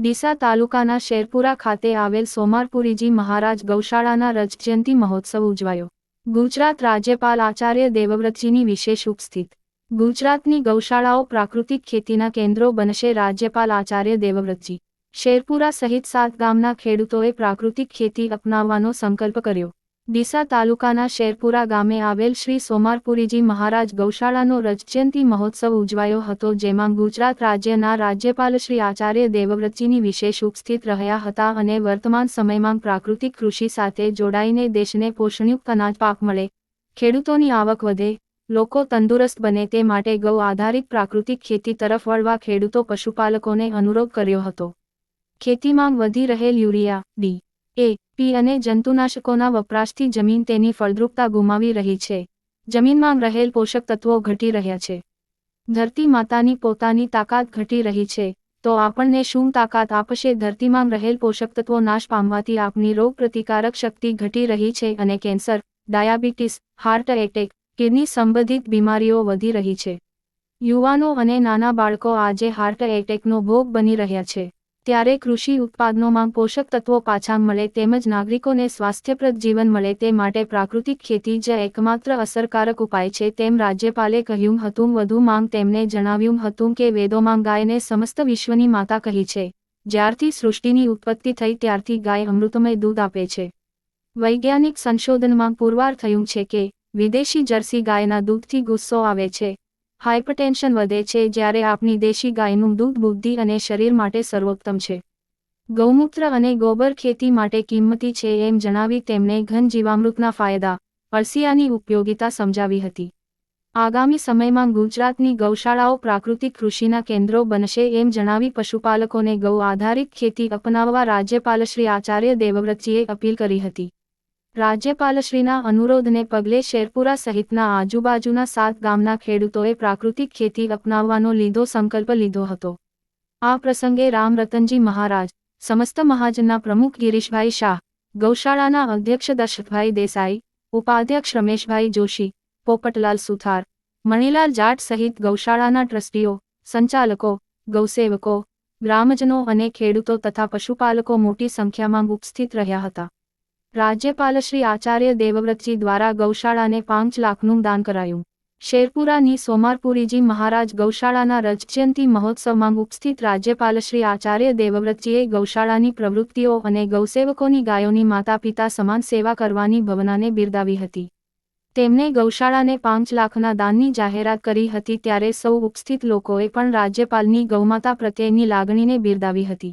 ડીસા તાલુકાના શેરપુરા ખાતે આવેલ સોમારપુરીજી મહારાજ ગૌશાળાના રજજયંતિ મહોત્સવ ઉજવાયો. ગુજરાત રાજ્યપાલ આચાર્ય દેવવ્રતજીની વિશેષ ઉપસ્થિત. ગુજરાતની ગૌશાળાઓ પ્રાકૃતિક ખેતીના કેન્દ્રો બનશે રાજ્યપાલ આચાર્ય દેવવ્રતજી. શેરપુરા સહિત સાત ગામના ખેડૂતોએ પ્રાકૃતિક ખેતી અપનાવવાનો સંકલ્પ કર્યો. ડીસા તાલુકાના શેરપુરા ગામે આવેલ શ્રી સોમારપુરીજી મહારાજ ગૌશાળાનો રજજયંતિ મહોત્સવ ઉજવાયો હતો, જેમાં ગુજરાત રાજ્યના રાજ્યપાલ શ્રી આચાર્ય દેવવ્રતજીની વિશેષ ઉપસ્થિત રહ્યા હતા અને વર્તમાન સમયમાં પ્રાકૃતિક કૃષિ સાથે જોડાઈને દેશને પોષણયુક્ત અનાજ પાક મળે, ખેડૂતોની આવક વધે, લોકો તંદુરસ્ત બને તે માટે ગૌ આધારિત પ્રાકૃતિક ખેતી તરફ વળવા ખેડૂતો પશુપાલકોને અનુરોધ કર્યો હતો. ખેતીમાં વધી રહેલ યુરિયા, ડી. એ, પી અને જંતુનાશકોના વપરાશથી જમીન તેની ફળદ્રુપતા ગુમાવી રહી છે. જમીનમાં રહેલ પોષક તત્વો ઘટી રહ્યા છે. ધરતી માતાની પોતાની તાકાત ઘટી રહી છે. તો આપણને શું તાકાત આપશે? ધરતીમાં રહેલ પોષક તત્વો નાશ પામવાથી આપની રોગ પ્રતિકારક શક્તિ ઘટી રહી છે અને cancer, diabetes, heart attack, kidney સંબંધિત બીમારીઓ વધી રહી છે. યુવાનો અને નાના બાળકો આજે હાર્ટ એટેકનો ભોગ બની રહ્યા છે. ત્યારે કૃષિ ઉત્પાદનોમાં પોષક તત્વો પાછા મળે તેમજ નાગરિકોને સ્વાસ્થ્યપ્રદ જીવન મળે તે માટે પ્રાકૃતિક ખેતી જ એકમાત્ર અસરકારક ઉપાય છે તેમ રાજ્યપાલે કહ્યું હતું. વધુ માંગ તેમણે જણાવ્યું હતું કે વેદોમાં ગાયને સમસ્ત વિશ્વની માતા કહી છે. જ્યારથી સૃષ્ટિની ઉત્પત્તિ થઈ ત્યારથી ગાય અમૃતમય દૂધ આપે છે. વૈજ્ઞાનિક સંશોધનમાં પુરવાર થયું છે કે વિદેશી જર્સી ગાયના દૂધથી ગુસ્સો આવે છે. હાઇપરટેન્શન વધે છે જ્યારે આપની દેશી ગાયનું દૂધ, બુદ્ધિ અને શરીર માટે સર્વોત્તમ છે. ગૌમૂત્ર અને ગોબર ખેતી માટે કિંમતી છે એમ જણાવી તેમણે ઘન જીવામૃતના ફાયદા, અળસિયાની ઉપયોગિતા સમજાવી હતી. આગામી સમયમાં ગુજરાતની ગૌશાળાઓ પ્રાકૃતિક કૃષિના કેન્દ્રો બનશે એમ જણાવી પશુપાલકોને ગૌ આધારિત ખેતી અપનાવવા રાજ્યપાલ શ્રી આચાર્ય દેવવ્રતજીએ અપીલ કરી હતી. રાજ્યપાલશ્રીના અનુરોધને પગલે શેરપુરા સહિતના આજુબાજુના સાત ગામના ખેડૂતોએ પ્રાકૃતિક ખેતી અપનાવવાનો લીધો સંકલ્પ લીધો હતો. આ પ્રસંગે રામરતનજી મહારાજ, સમસ્ત મહાજનના પ્રમુખ ગિરીશભાઈ શાહ, ગૌશાળાના અધ્યક્ષ દશરથભાઈ દેસાઈ, ઉપાધ્યક્ષ રમેશભાઈ જોશી, પોપટલાલ સુથાર, મણીલાલ જાટ સહિત ગૌશાળાના ટ્રસ્ટીઓ, સંચાલકો, ગૌસેવકો, ગ્રામજનો અને ખેડૂતો તથા પશુપાલકો મોટી સંખ્યામાં ઉપસ્થિત રહ્યા હતા. રાજ્યપાલ શ્રી આચાર્ય દેવવ્રતજી દ્વારા ગૌશાળાને પાંચ લાખનું દાન કરાયું. શેરપુરાની સોમારપુરીજી મહારાજ ગૌશાળાના રજજયંતિ મહોત્સવમાં ઉપસ્થિત રાજ્યપાલ શ્રી આચાર્ય દેવવ્રતજીએ ગૌશાળાની પ્રવૃત્તિઓ અને ગૌસેવકોની ગાયોની માતા પિતા સમાન સેવા કરવાની ભવનાને બિરદાવી હતી. તેમણે ગૌશાળાને પાંચ લાખના દાનની જાહેરાત કરી હતી ત્યારે સૌ ઉપસ્થિત લોકોએ પણ રાજ્યપાલની ગૌમાતા પ્રત્યેની લાગણીને બિરદાવી હતી.